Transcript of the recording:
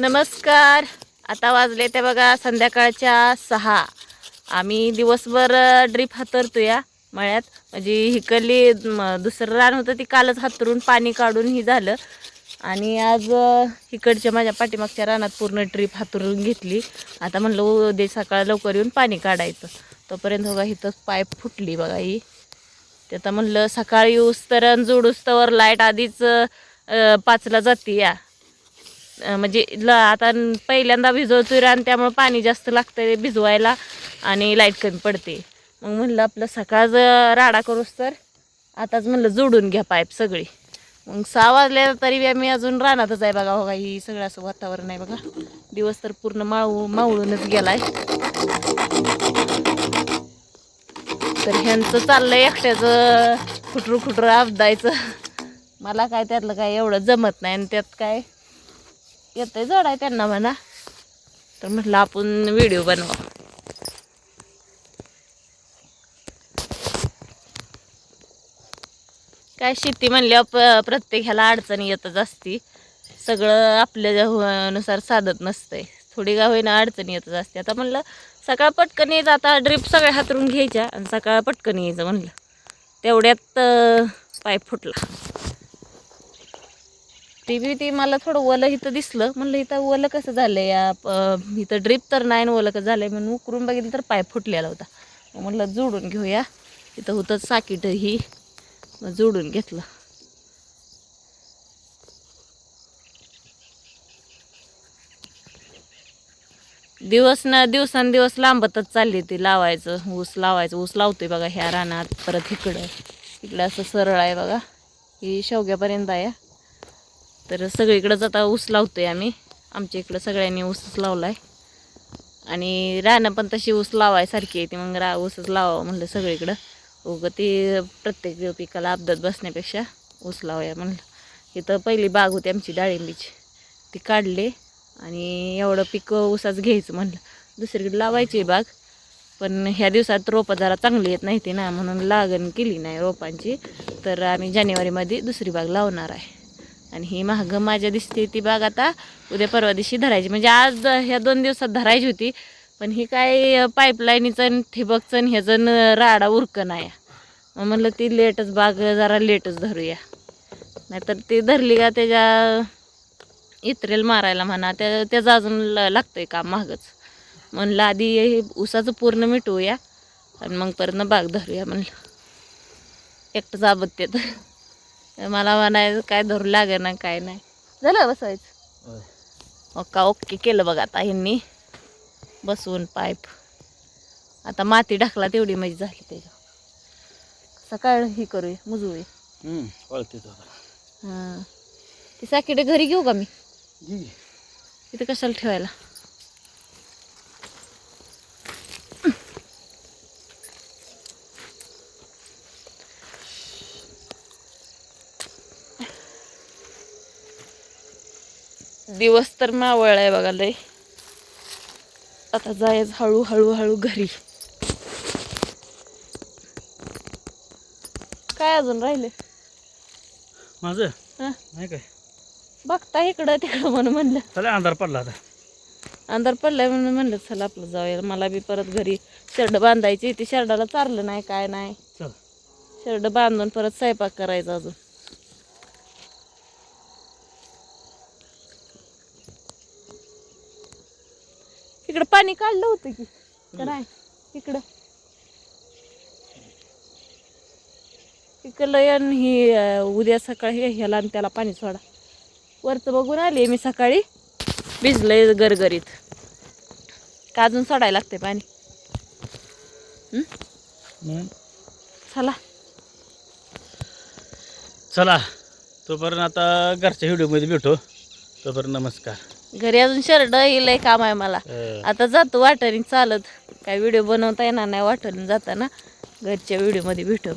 नमस्कार. आता वाजले ते बघा संध्याकाळच्या सहा. आम्ही दिवसभर ड्रीप हातरतो या मळ्यात. म्हणजे हिकली दुसरं रान होतं ती कालच हातरून पाणी काढून ही झालं. आणि आज इकडच्या माझ्या पाठीमागच्या रानात पूर्ण ट्रीप हातरून घेतली. आता म्हणलं उद्या सकाळ लवकर येऊन पाणी काढायचं. तोपर्यंत बघा इथं पाईप फुटली बघा ही. ते आता म्हणलं सकाळी येऊस तर अन जोडूस तर लाइट आधीच पाचला जाते या म्हणजे ल आता पहिल्यांदा भिजवतोय आणि त्यामुळं पाणी जास्त लागतंय भिजवायला आणि लाइट कमी पडते. मग म्हणलं आपलं सकाळच राडा करूस तर आताच म्हणलं जोडून घ्या पाईप सगळी. मग सहा वाजल्या तरी आम्ही अजून रानातच आहे बघा हो बघा ही सगळं असं वातावरण आहे बघा. दिवस तर पूर्ण मावू मावळूनच गेलाय. तर ह्यांचं चाललंय एकट्याचं खुटरू खुटरू आपदायचं. मला काय त्यातलं काय एवढं जमत नाही आणि त्यात काय येतंय जड आहे त्यांना म्हणा. तर म्हटलं आपण व्हिडिओ बनवा. काय शेती म्हणल्यावर प प्रत्येक ह्याला अडचणी येतच असती. सगळं आपल्या नुसार साधत नसतंय. थोडी का होईना अडचणी येतच असते. आता म्हणलं सकाळ पटकन यायचं आता ड्रिप सगळ्या हातरून घ्यायच्या आणि सकाळ पटकन यायचं म्हणलं. तेवढ्यात पाय पाईप फुटला. ती बी ती मला थोडं ओलं इथं दिसलं. म्हणलं इथं ओलं कसं झालं या इथं ड्रीप तर नाही ना ओलं कसं झालं म्हणून उकरून बघितलं तर पाय फुटलेला होता. मग म्हणलं जोडून घेऊया. इथं होतं साकीट ही. मग जोडून घेतलं. दिवस ना दिवसांदिवस लांबतच चालली ती लावायचं ऊस लावायचं. ऊस लावतोय बघा ह्या रानात परत इकडं. इकडं असं सरळ आहे बघा. ही शेवग्यापर्यंत आहे. तर सगळीकडंच आता ऊस लावतोय आम्ही. आमच्या इकडं सगळ्यांनी ऊसच लावला आहे आणि रानं पण तशी ऊस लावायसारखी आहे ती मग रा ऊसच लावावं म्हणलं सगळीकडं. उगं ती प्रत्येक पिकाला अपघात बसण्यापेक्षा ऊस लावूया म्हणलं. इथं पहिली बाग होती आमची डाळिंबीची. ती काढली आणि एवढं पीक ऊसाच घ्यायचं म्हणलं. दुसरीकडे लावायची बाग पण ह्या दिवसात रोपं जरा चांगली येत नाही ती ना म्हणून लागण केली नाही रोपांची. तर आम्ही जानेवारीमध्ये दुसरी बाग लावणार आहे. आणि ही महाग माझ्या दिसते ती बाग आता उद्या परवा दिवशी धरायची. म्हणजे आज ह्या दोन दिवसात धरायची होती पण ही काय पाईपलाईनीचं ठिबकचं ह्याचं न राडा उरकं आहे मग म्हणलं ती लेटच बाग जरा लेटच धरूया. नाहीतर ती धरली का त्याच्या इत्रेल मारायला म्हणा त्या त्याचं अजून ल- लागतंय काम महागच. म्हणलं आधी हे ऊसाचं पूर्ण मिटवूया आणि मग परत बाग धरूया म्हणलं. एकटंच तर मला म्हणायचं काय धरू लागे ना काय नाही. झालं बसवायचं. ओका ओके केलं बघा आता ह्यांनी. बसवून पाईप. आता माती टाकला तेवढी मजा झाली त्याच्या सकाळ ही करूया मुजूया. हां. ती साकीडे घरी घेऊ का मी? इथं कशाला ठेवायला? दिवस तर मावळलाय बघा लय. आता जायच हळू हळू हळू घरी. काय अजून राहिले? माझं? हं? नाही काय. बघता इकडं तिकडं म्हणून म्हणलं. चला अंधार पडला आता. अंधार पडलाय म्हणून म्हणलं चला आपलं जाऊया. मला बी परत घरी शर्ट बांधायची ती शर्टाला चारलं नाही काय नाही. चल. शर्ट बांधून परत स्वयंपाक करायचा अजून. इकडं पाणी काढलं होतं की. का नाही इकडं. इकडलं आणि ही उद्या सकाळी ह्याला आणि त्याला पाणी सोडा. वरचं बघून आली मी सकाळी. भिजलंय गरगरीत का अजून सोडायला लागते पाणी? चला. चला. तोपर्यंत आता घरच्या व्हिडिओमध्ये भेटू. तोपर्यंत नमस्कार. घरी अजून शर्ट लय काम आहे मला. आता जातो वाटणी चालत. काय व्हिडिओ बनवता येणार नाही वाटणी जाताना. घरच्या व्हिडिओमध्ये भेटू